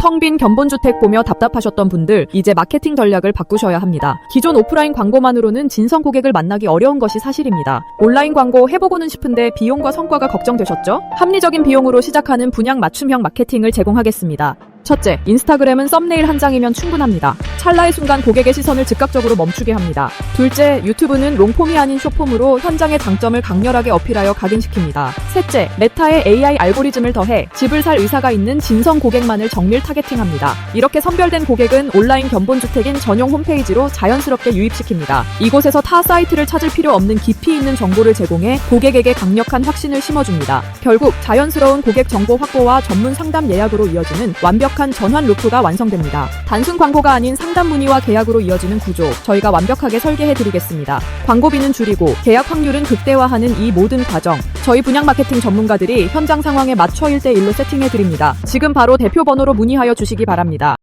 텅 빈 견본주택 보며 답답하셨던 분들 이제 마케팅 전략을 바꾸셔야 합니다. 기존 오프라인 광고만으로는 진성 고객을 만나기 어려운 것이 사실입니다. 온라인 광고 해보고는 싶은데 비용과 성과가 걱정되셨죠? 합리적인 비용으로 시작하는 분양 맞춤형 마케팅을 제공하겠습니다. 첫째, 인스타그램은 썸네일 한 장이면 충분합니다. 찰나의 순간 고객의 시선을 즉각적으로 멈추게 합니다. 둘째, 유튜브는 롱폼이 아닌 쇼폼으로 현장의 장점을 강렬하게 어필하여 각인시킵니다. 셋째, 메타의 AI 알고리즘을 더해 집을 살 의사가 있는 진성 고객만을 정밀 타겟팅합니다. 이렇게 선별된 고객은 온라인 견본주택인 전용 홈페이지로 자연스럽게 유입시킵니다. 이곳에서 타 사이트를 찾을 필요 없는 깊이 있는 정보를 제공해 고객에게 강력한 확신을 심어줍니다. 결국 자연스러운 고객 정보 확보와 전문 상담 예약으로 이어지는 완벽한 전환 루프가 완성됩니다. 단순 광고가 아닌 상담 문의와 계약으로 이어지는 구조, 저희가 완벽하게 설계해 드리겠습니다. 광고비는 줄이고 계약 확률은 극대화하는 이 모든 과정, 저희 분양 마케팅 전문가들이 현장 상황에 맞춰 1대1로 세팅해 드립니다. 지금 바로 대표 번호로 문의하여 주시기 바랍니다.